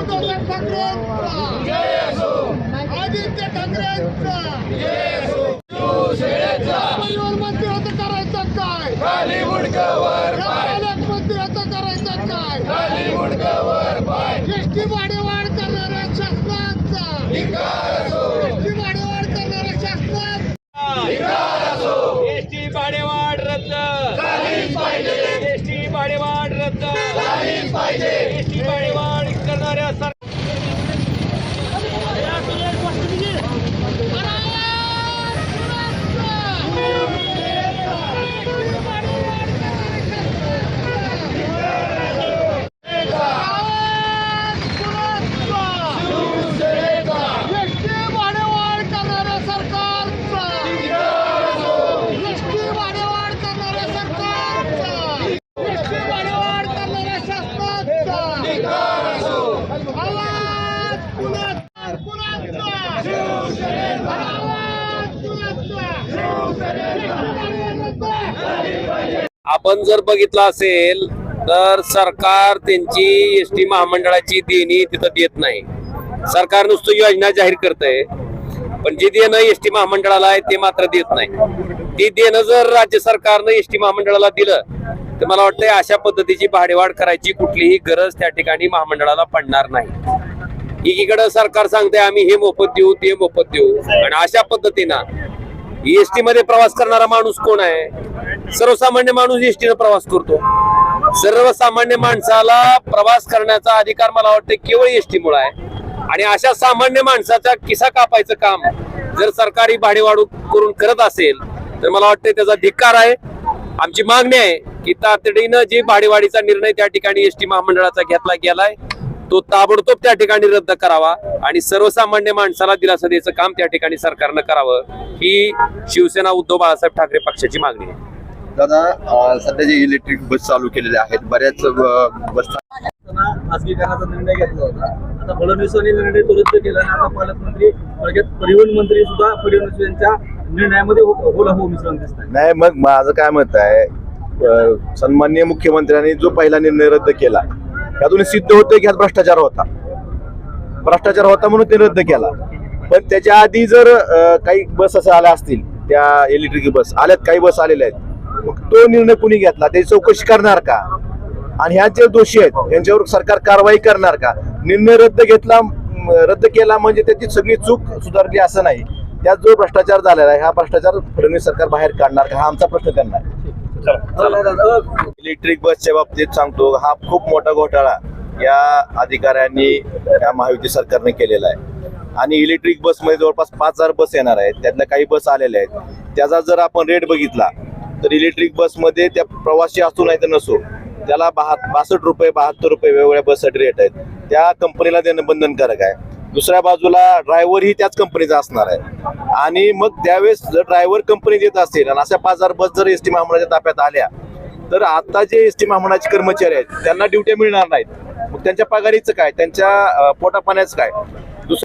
उद्धवसाहेब ठाकरेंचा. आदित्य ठाकरेंचा. परिवहन मंत्री होतं करायचं काय? पालकमंत्री होतं करायचं काय? एसटी भाडेवाढ करणाऱ्या शासनाचा एसटी भाडेवाढ करणाऱ्या शासनाचा एसटी भाडेवाढ रद्द एसटी भाडेवाढ रद्द एसटी भाडेवाढ करणाऱ्या सर एसटी भाडेवाढ करणाऱ्या सरकारचा एसटी भाडेवाढ करणाऱ्या सरकारचा एसटी भाडेवाढ करणाऱ्या शासनाचा आवाज कुणाचा कुणाचा आवाज कुणाचा आपण जर बघितलं असेल तर सरकार त्यांची एस टी महामंडळाची देणी तिथं देत नाही. सरकार नुसतं योजना जाहीर करतंय पण जे देणं एस टी महामंडळाला आहे ते मात्र देत नाही. ती देणं जर राज्य सरकारनं एस टी महामंडळाला दिलं तर मला वाटतंय अशा पद्धतीची भाडेवाढ करायची कुठलीही गरज त्या ठिकाणी महामंडळाला पडणार नाही. एकीकडं सरकार सांगते आम्ही हे मोफत देऊ ते मोफत देऊ. आणि अशा पद्धतीनं एसटी मध्ये प्रवास करणारा माणूस कोण आहे? सर्वसामान्य माणूस एसटीनं प्रवास करतो. सर्वसामान्य माणसाला प्रवास करण्याचा अधिकार मला वाटतं केवळ एसटीमुळे आहे. आणि अशा सामान्य माणसाचा किसा कापायचं काम जर सरकारी भाडेवाढू करून करत असेल तर मला वाटतं त्याचा धिक्कार आहे. आमची मागणी आहे की तातडीनं जे भाडेवाढीचा निर्णय त्या ठिकाणी एसटी महामंडळाचा घेतला गेलाय तो ताबडतोब त्या ठिकाणी रद्द करावा आणि सर्वसामान्य माणसाला दिलासा द्यायचं काम त्या ठिकाणी सरकारनं करावं ही शिवसेना उद्धव बाळासाहेब ठाकरे पक्षाची मागणी आहे. दादा सध्या जे इलेक्ट्रिक बस चालू केलेले आहेत बऱ्याच बस खासगीकरणाचा निर्णय घेतला होता. आता फडणवीसांनी निर्णय तो रद्द केला आणि आता पालकमंत्री थोडक्यात परिवहन मंत्री सुद्धा फडणवीस यांच्या निर्णयामध्ये हो- होला हो दिसत नाही मग माझं काय मत आहे अं, सन्माननीय मुख्यमंत्र्यांनी जो पहिला निर्णय रद्द केला त्यातून सिद्ध होतं की ह्यात भ्रष्टाचार होता. भ्रष्टाचार होता म्हणून ते रद्द केला. पण त्याच्या आधी जर काही बस असं आल्या असतील त्या इलेक्ट्रिक बस आल्यात काही बस आलेल्या आहेत मग तो निर्णय कुणी घेतला? त्याची चौकशी करणार का? आणि ह्या जे दोषी आहेत यांच्यावर सरकार कारवाई करणार का? निर्णय रद्द घेतला रद्द केला म्हणजे त्याची सगळी चूक सुधारली असं नाही. त्यात जो भ्रष्टाचार झालेला आहे हा भ्रष्टाचार फडणवीस सरकार बाहेर काढणार का? हा आमचा प्रश्न करणार इलेक्ट्रिक बसच्या बाबतीत सांगतो हा खूप मोठा घोटाळा या अधिकाऱ्यांनी या महायुती सरकारने केलेला आहे. आणि इलेक्ट्रिक बसमध्ये जवळपास पाच हजार बस येणार आहेत. त्यातल्या काही बस आलेल्या आहेत. त्याचा जर आपण रेट बघितला तर इलेक्ट्रिक बसमध्ये त्या प्रवासी असू नाही तर नसो त्याला बासष्ट रुपये बहात्तर रुपये वेगवेगळ्या बससाठी रेट आहेत. त्या कंपनीला देणं बंधनकारक आहे. दुसऱ्या बाजूला ड्रायव्हरही त्याच कंपनीचा असणार आहे. आणि मग त्यावेळेस जर ड्रायव्हर कंपनी देत असेल आणि अशा पाच हजार बस जर एस टी महामंडळाच्या ताब्यात आल्या तर आता जे एस टी महामंडळाचे कर्मचारी आहेत त्यांना ड्युट्या मिळणार नाहीत. मग त्यांच्या पगारीचं काय? त्यांच्या पोटापाण्याचं काय?